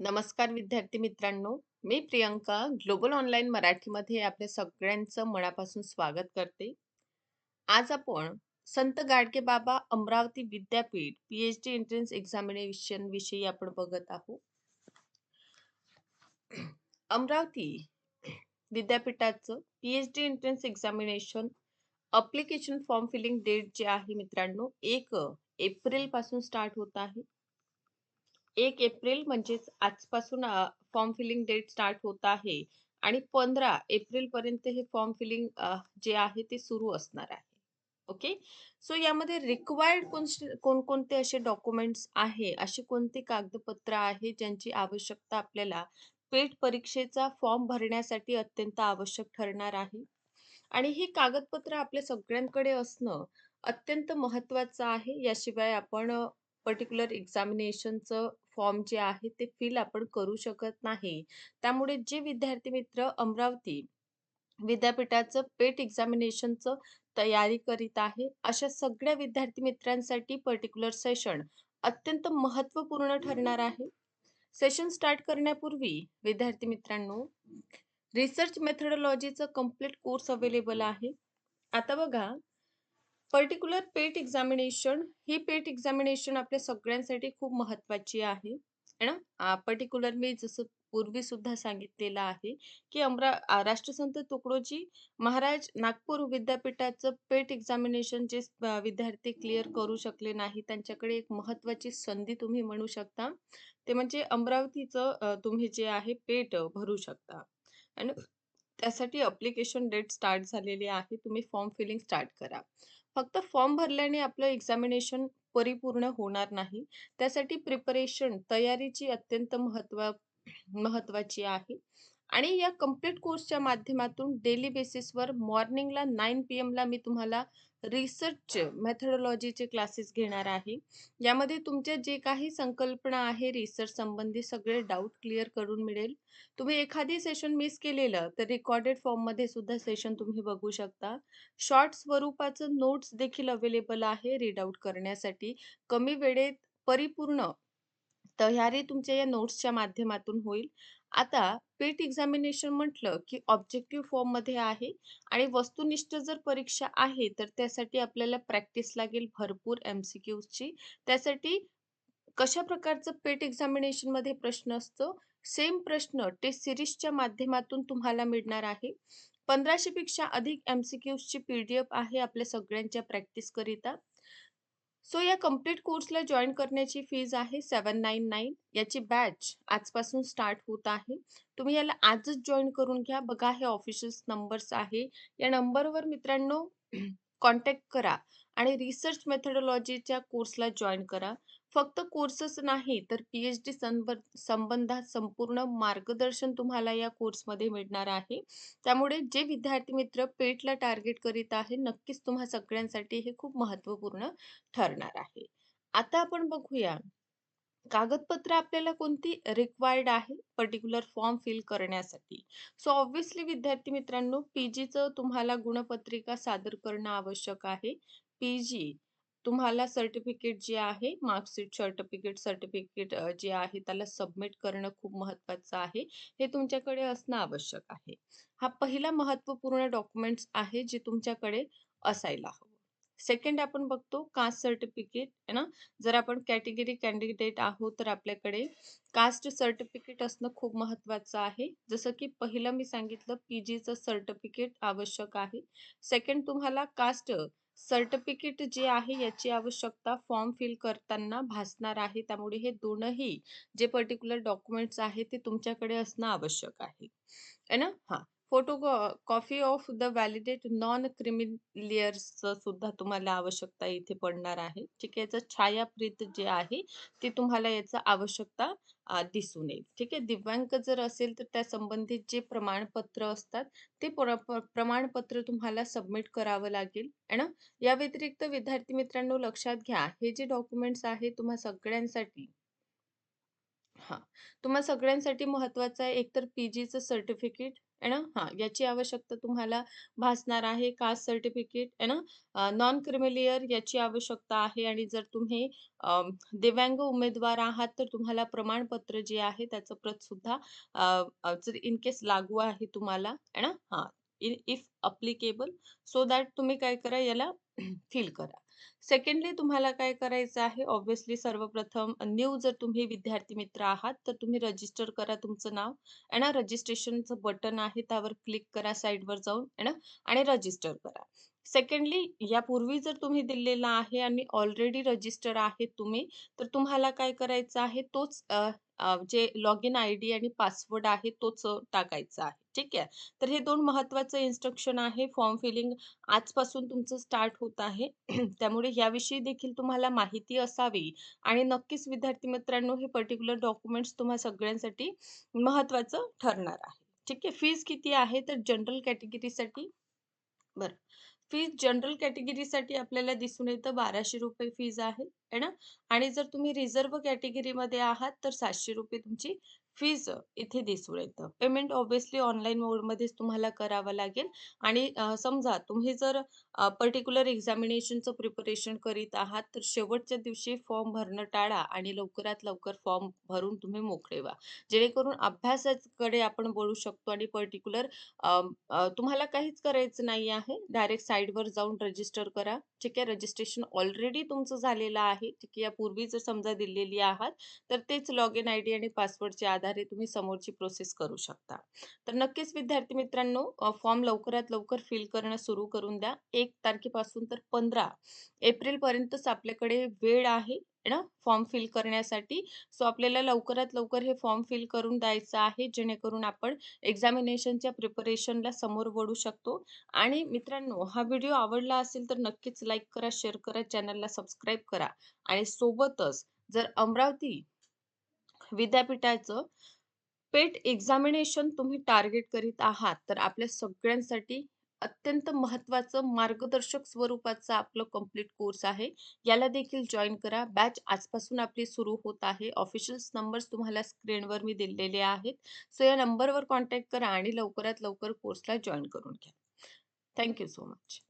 नमस्कार विद्यार्थी मित्रांनो. मी प्रियंका ग्लोबल ऑनलाईन मराठीमध्ये आपल्या सगळ्यांचं मनापासून स्वागत करते. आज आपण संत गाडगे बाबा अमरावती विद्यापीठ पीएचडी एंट्रन्स एक्झामिनेशन विषयी आपण बघत आहोत. अमरावती विद्यापीठाचं PhD entrance examination application form filling date जे आहे मित्रांनो एक एप्रिलपासून स्टार्ट होत आहे. एक एप्रिल म्हणजेच आजपासून फॉर्म फिलिंग डेट स्टार्ट होत आहे आणि पंधरा एप्रिल पर्यंत हे फॉर्म फिलिंग जे आहे ते सुरू असणार आहे. ओके? सो यामध्ये रिक्वायर्ड कोणकोणते असे डॉक्युमेंट्स आहे? अशी कोणती कागदपत्र आहे ज्यांची आवश्यकता आपल्याला पेट परीक्षेचा फॉर्म भरण्यासाठी अत्यंत आवश्यक ठरणार आहे? आणि ही कागदपत्र आपल्या सगळ्यांकडे असणं अत्यंत महत्वाचं आहे. याशिवाय आपण पर्टिक्युलर एक्झामिनेशनचं फॉर्म जे आहे ते फिल आपण करू शकत नाही. त्यामुळे जे विद्यार्थी मित्र अमरावती विद्यापीठाचं पेट एक्झामिनेशनचं तयारी करीत आहे अशा सगळ्या विद्यार्थी मित्रांसाठी पर्टिक्युलर सेशन अत्यंत महत्त्वपूर्ण ठरणार आहे. सेशन स्टार्ट करण्यापूर्वी विद्यार्थी मित्रांनो रिसर्च मेथडॉलॉजीचं कंप्लीट कोर्स अवेलेबल आहे. आता बघा पर्टिक्युलर पेट एक्झामिनेशन ही पेट एक्झामिनेशन आपल्या सगळ्यांसाठी खूप महत्वाची आहे. ना? पर्टिक्युलर मी जसं पूर्वी सुद्धा सांगितलेलं आहे की अमरा राष्ट्रसंत तुकडोजी महाराज नागपूर विद्यापीठाचं पेट एक्झामिनेशन जे विद्यार्थी क्लिअर करू शकले नाही त्यांच्याकडे एक महत्वाची संधी तुम्ही म्हणू शकता. ते म्हणजे अमरावतीचं तुम्ही जे आहे पेट भरू शकता. आणि त्यासाठी अप्लिकेशन डेट स्टार्ट झालेली आहे. तुम्ही फॉर्म फिलिंग स्टार्ट करा. फक्त फॉर्म भरल्याने आपलं एक्झामिनेशन परिपूर्ण होणार नाही. त्यासाठी प्रिपरेशन तयारीची अत्यंत महत्त्व महत्वाची आहे. आणि या कंप्लीट कोर्सच्या माध्यमातून डेली बेसिसवर मॉर्निंगला नाईन पी एमला मी तुम्हाला रिसर्च मेथडॉलॉजीचे क्लासेस घेणार आहे. यामध्ये तुमच्या जे काही संकल्पना आहे रिसर्च संबंधी सगळे डाऊट क्लिअर करून मिळेल. तुम्ही एखादी सेशन मिस केलेलं तर रेकॉर्डेड फॉर्ममध्ये सुद्धा सेशन तुम्ही बघू शकता. शॉर्ट स्वरूपाचं नोट्स देखील अवेलेबल आहे रीड आउट करण्यासाठी. कमी वेळेत परिपूर्ण तयारी तुमच्या या नोट्सच्या माध्यमातून होईल. आता पेट एक्झामिनेशन म्हटलं की ऑब्जेक्टिव्ह फॉर्ममध्ये आहे आणि वस्तुनिष्ठ जर परीक्षा आहे तर त्यासाठी आपल्याला प्रॅक्टिस लागेल भरपूर एमसीक्यूजची. त्यासाठी कशा प्रकारचं पेट एक्झामिनेशनमध्ये प्रश्न असतो? सेम प्रश्न टेस्ट सिरीजच्या माध्यमातून तुम्हाला मिळणार आहे. पंधराशे पेक्षा अधिक एमसीक्यूजची पीडीएफ आहे आपल्या सगळ्यांच्या प्रॅक्टिस करिता. सो या कंप्लीट कोर्सला जॉईन करण्याची फीज आहे सेवन नाईन नाईन. याची बॅच आजपासून स्टार्ट होत आहे. तुम्ही याला आजच जॉईन करून घ्या. बघा हे ऑफिशियल नंबर्स आहे. या नंबरवर मित्रांनो कॉन्टॅक्ट करा आणि रिसर्च मेथडॉलॉजीच्या कोर्सला जॉईन करा. फक्त कोर्सच नाही तर पीएच डी संबंधात संपूर्ण मार्गदर्शन तुम्हाला या कोर्समध्ये मिळणार आहे. त्यामुळे जे विद्यार्थी मित्र पेटला टार्गेट करीत आहे नक्कीच तुम्हा सगळ्यांसाठी हे खूप महत्त्वपूर्ण ठरणार आहे. आता आपण बघूया कागदपत्र आपल्याला कोणती रिक्वायर्ड आहे पर्टिक्युलर फॉर्म फिल करण्यासाठी? सो ऑब्विसली विद्यार्थी मित्रांनो पीजीचं तुम्हाला गुणपत्रिका सादर करणं आवश्यक आहे. पीजी तुम्हाला सर्टिफिकेट जे आहे मार्कशीट सर्टिफिकेट सर्टिफिकेट जे आहे त्याला सबमिट करणं खूप महत्वाचं आहे. हे तुमच्याकडे असणं आवश्यक आहे. हा पहिला महत्त्वपूर्ण डॉक्युमेंट्स आहे जे तुमच्याकडे असायला हवं. सेकंड आपण बघतो कास्ट सर्टिफिकेट आहे ना? जर आपण कॅटेगरी कॅन्डिडेट आहोत तर आपल्याकडे कास्ट सर्टिफिकेट असणं खूप महत्वाचं आहे. जसं की पहिलं मी सांगितलं पीजीचं सर्टिफिकेट आवश्यक आहे. सेकंड तुम्हाला कास्ट सर्टिफिकेट जे आहे याची आवश्यकता फॉर्म फिल करताना भासणार आहे. त्यामुळे हे दोनही जे पर्टिक्युलर डॉक्युमेंट्स आहे ते तुमच्याकडे असणं आवश्यक आहे. ना? हा. Photocopy of the validate non creamy layers सुद्धा तुम्हाला आवश्यकता इथे पडणार आहे. ठीक आहे याचं छायाप्रीत जे आहे ते तुम्हाला याचा आवश्यकता दिसून येईल. ठीक आहे दिव्यांग जर असेल तर त्या संबंधित जे प्रमाणपत्र असतात ते प्रमाणपत्र तुम्हाला सबमिट करावं लागेल. ना? या व्यतिरिक्त विद्यार्थी मित्रांनो लक्षात घ्या हे जे डॉक्युमेंट्स आहे तुम्हा सगळ्यांसाठी हा तुम्हा सगळ्यांसाठी महत्वाचं आहे. एकतर पीजीचं सर्टिफिकेट आहे ना? हां, याची आवश्यकता तुम्हाला भासणार आहे. कास्ट सर्टिफिकेट आहे ना? नॉन क्रिमिलियर याची आवश्यकता आहे आणि जर तुम्ही दिव्यांग उमेदवार आहात, तर तुम्हाला प्रमाणपत्र जे आहे त्याचं प्रतसुद्धा सुद्धा जर इन केस लागू आहे तुम्हाला आहे ना? हां, in if applicable so that तुम्ही काय करा याला फिल करा. सेकंडली तुम्हाला काय करायचं आहे, ऑब्व्हियसली सर्वप्रथम न्यू जर तुम्ही विद्यार्थी मित्र आहात, तर तुम्ही रजिस्टर करा तुमचं नाव आहे ना, रजिस्ट्रेशनचं बटन आहे त्यावर क्लिक करा साईडवर जाऊन आहे ना आणि रजिस्टर करा. सेकंडली यापूर्वी जर तुम्ही दिलेला आहे आणि ऑलरेडी रजिस्टर आहे तुम्ही, तर तुम्हाला काय करायचं आहे तोच जे लॉग इन आय आयडी आणि पासवर्ड आहे तोच टाकायचा आहे. ठीक आहे. तर हे दोन महत्त्वाचं इन्स्ट्रक्शन आहे. फॉर्म फिलिंग आजपासून तुमचं स्टार्ट होत आहे. त्यामुळे याविषयी देखील तुम्हाला माहिती असावी आणि नक्कीच विद्यार्थी मित्रांनो हे पर्टिक्युलर डॉक्युमेंट्स तुम्हा सगळ्यांसाठी महत्त्वाचं ठरणार आहे. ठीक आहे. फीज किती आहे? तर जनरल कॅटेगरीसाठी बरं. फीज जनरल कॅटेगरीसाठी आपल्याला दिसून येतं ₹1200 फीज आहे, है ना? आणि जर तुम्ही रिझर्व्ह कॅटेगरीमध्ये आहात, तर ₹700 तुमची फीज इथे दिसून येतं. पेमेंट ऑब्व्हियसली ऑनलाईन मोडमध्येच तुम्हाला करावं लागेल आणि समजा तुम्ही जर पर्टिक्युलर एक्झामिनेशनचं प्रिपरेशन करीत आहात, तर शेवटच्या दिवशी फॉर्म भरणं टाळा आणि लवकरात लवकर फॉर्म भरून तुम्ही मोकळे व्हा. जेणेकरून अभ्यासाकडे आपण बोलू शकतो आणि पर्टिक्युलर तुम्हाला काहीच करायचं नाही आहे. डायरेक्ट साईडवर जाऊन रजिस्टर करा. ठीक आहे. रजिस्ट्रेशन ऑलरेडी तुमचं झालेलं आहे. ठीक आहे. यापूर्वी जर समजा दिलेली आहात, तर तेच लॉग इन आयडी आणि पासवर्डच्या आधारे तुम्ही समोरची प्रोसेस करू शकता. तर नक्कीच विद्यार्थी मित्रांनो फॉर्म लवकरात लवकर फिल करणं सुरू करून द्या. एक तारखेपासून तर 15 एप्रिलपर्यंतच आपल्याकडे वेळ आहे, आहे ना, फॉर्म फिल करण्यासाठी. सो आपल्याला लवकरात लवकर हे फॉर्म फिल करून द्यायचं आहे, जेणेकरून आपण एक्झामिनेशनच्या प्रिपरेशनला समोर वळू शकतो. आणि मित्रांनो, हा व्हिडिओ आवडला असेल तर नक्कीच लाईक करा, शेअर करा, चॅनलला सबस्क्राईब करा आणि सोबतच जर अमरावती विद्यापीठाचं पेट एक्झामिनेशन तुम्ही टार्गेट करीत आहात, तर आपल्या सगळ्यांसाठी अत्यंत महत्त्वाचं मार्गदर्शक स्वरूपाचं आपलं कंप्लीट कोर्स आहे. याला देखील जॉईन करा. बॅच आजपासून आपली सुरू होत आहे. ऑफिशियल्स नंबर्स तुम्हाला स्क्रीनवर मी दिलेले आहेत. सो या नंबरवर कॉन्टॅक्ट करा आणि लवकरात लवकर कोर्सला जॉईन करून घ्या. Thank so much.